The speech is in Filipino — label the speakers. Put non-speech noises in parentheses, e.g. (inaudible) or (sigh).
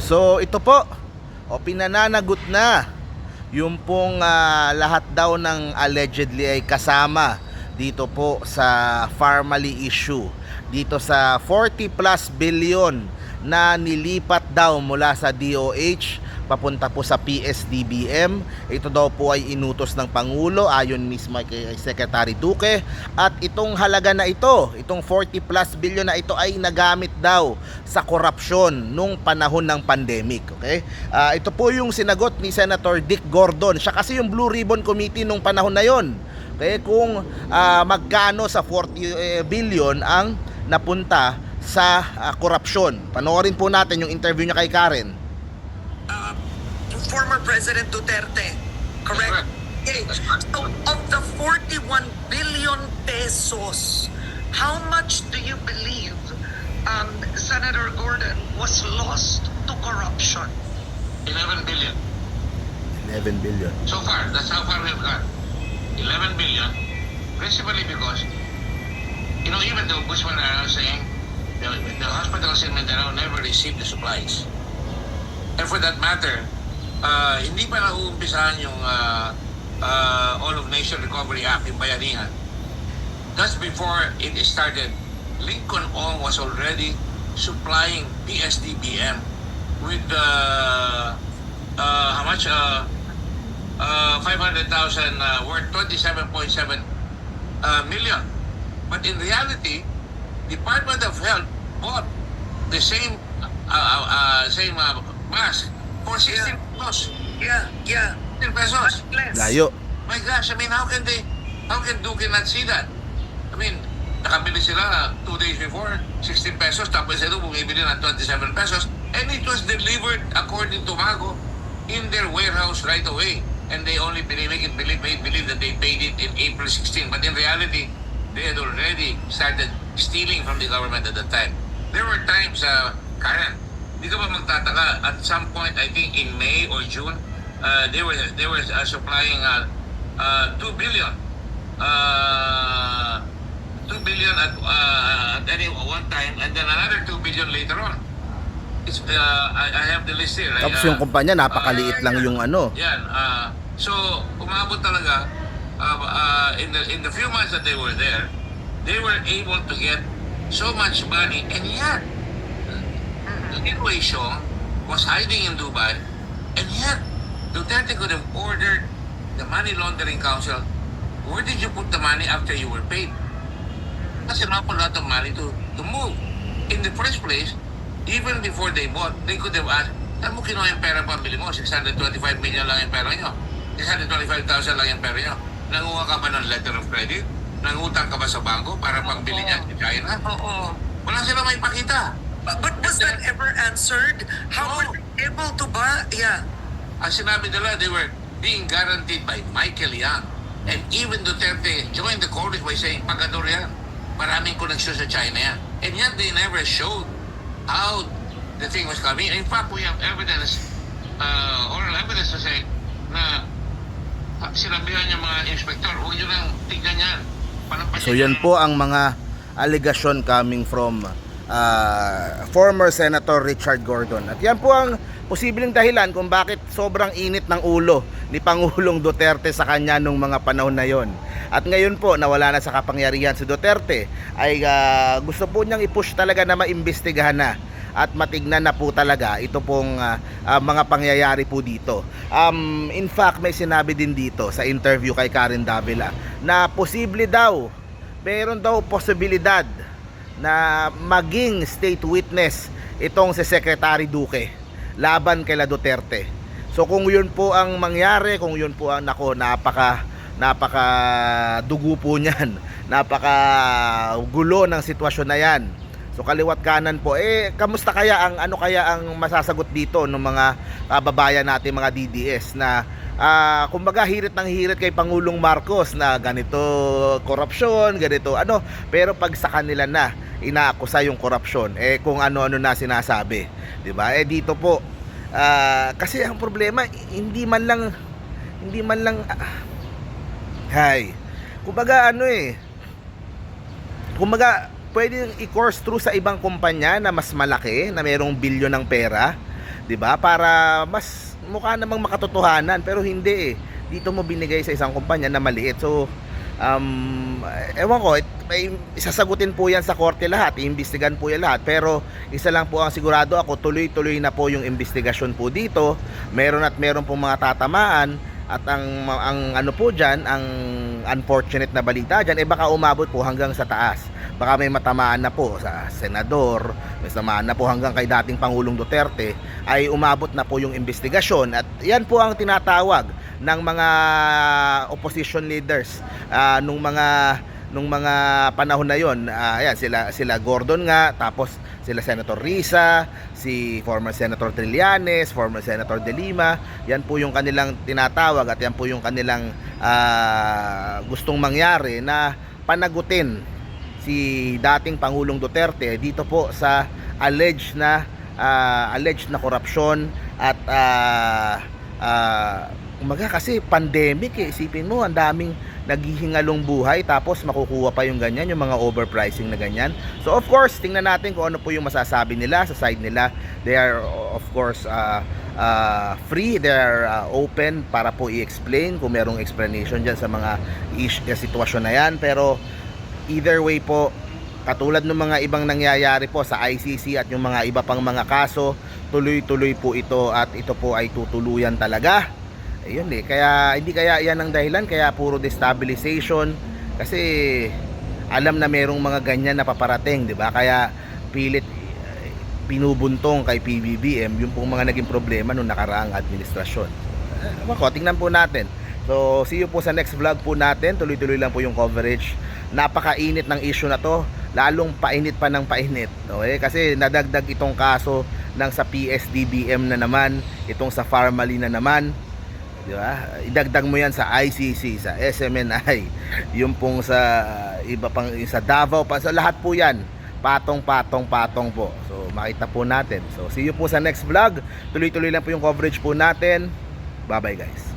Speaker 1: So ito po, o pinananagot na yung pong ah, lahat daw ng allegedly ay kasama dito po sa Farmally issue. Dito sa 40 plus billion na nilipat daw mula sa DOH papunta po sa PSDBM. Ito daw po ay inutos ng Pangulo ayon mismo kay Secretary Duque at itong halaga na ito, itong 40 plus billion na ito ay nagamit daw sa korupsyon nung panahon ng pandemic, okay? Ah, ito po yung sinagot ni Senator Dick Gordon. Siya kasi yung Blue Ribbon Committee nung panahon na yon. Okay, kung ah, magkano sa 40 eh, billion ang napunta sa ah, korupsyon. Panoorin po natin yung interview niya kay Karen.
Speaker 2: Former President Duterte, correct?
Speaker 3: Correct.
Speaker 2: Okay. So, of the 41 billion pesos, how much do you believe um, Senator Gordon was lost to corruption?
Speaker 3: 11 billion.
Speaker 1: 11 billion.
Speaker 3: So far, that's how far we've gone. 11 billion, principally because, you know, even the Ombudsman are saying the, the hospitals in Mindanao never received the supplies. And for that matter, uh, hindi pa nauumpisahan yung uh, uh, All of Nation Recovery Act, yung bayanihan. That's before it started. Lincoln Ong was already supplying PSDBM with uh, uh, how much? Uh, uh, 500,000 uh, worth 27.7 uh, million. But in reality, Department of Health bought the same uh, uh, same uh, mask for 16 pesos.
Speaker 2: Yeah, yeah.
Speaker 3: 16 pesos.
Speaker 2: Less.
Speaker 1: Layo.
Speaker 3: My gosh, I mean, how can they, how can Duque not see that? I mean, nakabili sila two days before, 16 pesos, tapos ito bumibili ng 27 pesos, and it was delivered according to Mago in their warehouse right away. And they only believe, make it believe, make believe that they paid it in April 16. But in reality, they had already started stealing from the government at the time. There were times, uh, Karen, di ka ba magtataka, at some point, I think in May or June, uh, they were they were uh, supplying uh, uh, 2 billion. Uh, 2 billion at, uh, at any one time, and then another 2 billion later on. It's, uh, I, I have the list here. right?
Speaker 1: Tapos
Speaker 3: Uh,
Speaker 1: yung kumpanya, napakaliit
Speaker 3: uh,
Speaker 1: lang yung ano.
Speaker 3: Yan. Uh, so, umabot talaga, uh, uh, in, the, in the few months that they were there, they were able to get so much money, and yet, Ninoy Chong was hiding in Dubai, and yet, Duterte could have ordered the Money Laundering Council, where did you put the money after you were paid? Kasi not a lot of money to, to move. In the first place, even before they bought, they could have asked, saan mo kinuha yung pera pambili mo? 625 million lang yung pera nyo. 625,000 lang yung pera nyo. Nanguha ka ba ng letter of credit? Nangutang ka ba sa bangko para pangbili niya sa China?
Speaker 2: Oo.
Speaker 3: Wala sila may pakita.
Speaker 2: But, but was that ever answered? How were they able to buy? Yeah.
Speaker 3: Ang sinabi nila, they were being guaranteed by Michael Yang. And even Duterte joined the chorus by saying, Pagador yan. Maraming koneksyon sa China yan. And yet they never showed how the thing was coming. In fact, we have evidence, uh, oral evidence to say na ah, sinabihan niya mga inspektor, huwag niyo lang tignan yan. Palampasin
Speaker 1: So yan po ang mga allegation coming from uh, former Senator Richard Gordon. At yan po ang posibleng dahilan kung bakit sobrang init ng ulo ni Pangulong Duterte sa kanya nung mga panahon na yon. At ngayon po, nawala na sa kapangyarihan si Duterte, ay uh, gusto po niyang i-push talaga na maimbestigahan na at matignan na po talaga ito pong uh, uh, mga pangyayari po dito. Um, in fact, may sinabi din dito sa interview kay Karen Davila na posible daw, meron daw posibilidad na maging state witness itong si Secretary Duque laban kay La Duterte. So kung yun po ang mangyari, kung yun po ang nako napaka napaka dugo po niyan, (laughs) napaka gulo ng sitwasyon na yan. So kaliwat kanan po eh kamusta kaya ang ano kaya ang masasagot dito ng mga kababayan natin mga DDS na ah kumbaga hirit ng hirit kay Pangulong Marcos na ganito korupsyon, ganito ano, pero pag sa kanila na inaakusa yung korupsyon, eh kung ano-ano na sinasabi, 'di ba? Eh dito po ah, kasi ang problema hindi man lang hindi man lang ah, hay. Kumbaga ano eh kumbaga pwedeng i-course through sa ibang kumpanya na mas malaki na mayroong bilyon ng pera 'di ba? Para mas mukha namang makatotohanan pero hindi eh. Dito mo binigay sa isang kumpanya na maliit. So um, ewan ko, it- may isasagutin po yan sa korte lahat, iimbestigan po yan lahat. Pero isa lang po ang sigurado ako, tuloy-tuloy na po yung investigasyon po dito. Meron at meron pong mga tatamaan at ang ang ano po diyan, ang unfortunate na balita diyan, eh baka umabot po hanggang sa taas. Baka may matamaan na po sa senador, may tamaan na po hanggang kay dating Pangulong Duterte ay umabot na po yung investigasyon. At yan po ang tinatawag ng mga opposition leaders ah, nung mga nung mga panahon na yon ayan sila sila Gordon nga tapos sila Senator Risa si former Senator Trillanes former Senator De Lima. Yan po yung kanilang tinatawag at yan po yung kanilang ah, gustong mangyari na panagutin si dating Pangulong Duterte dito po sa alleged na ah, alleged na korupsyon at ah, ah, umaga kasi pandemic eh isipin mo ang daming naghihingalong buhay tapos makukuha pa yung ganyan yung mga overpricing na ganyan. So of course tingnan natin kung ano po yung masasabi nila sa side nila. They are of course uh, uh, free. They are uh, open para po i-explain kung merong explanation dyan sa mga ish, sitwasyon na yan. Pero either way po katulad ng mga ibang nangyayari po sa ICC at yung mga iba pang mga kaso tuloy-tuloy po ito at ito po ay tutuluyan talaga. Ayun eh kaya hindi kaya yan ang dahilan kaya puro destabilization. Kasi alam na merong mga ganyan na paparating di ba? Kaya pilit pinubuntong kay PBBM yung pong mga naging problema nung nakaraang administrasyon. Wako, tingnan po natin. So see you po sa next vlog po natin. Tuloy-tuloy lang po yung coverage napakainit ng issue na to lalong painit pa ng painit okay? kasi nadagdag itong kaso ng sa PSDBM na naman itong sa Farmally na naman di ba? Idagdag mo yan sa ICC sa SMNI (laughs) yung pong sa iba pang sa Davao pa sa lahat po yan patong patong patong po. So makita po natin. So see you po sa next vlog. Tuloy-tuloy lang po yung coverage po natin. Bye bye guys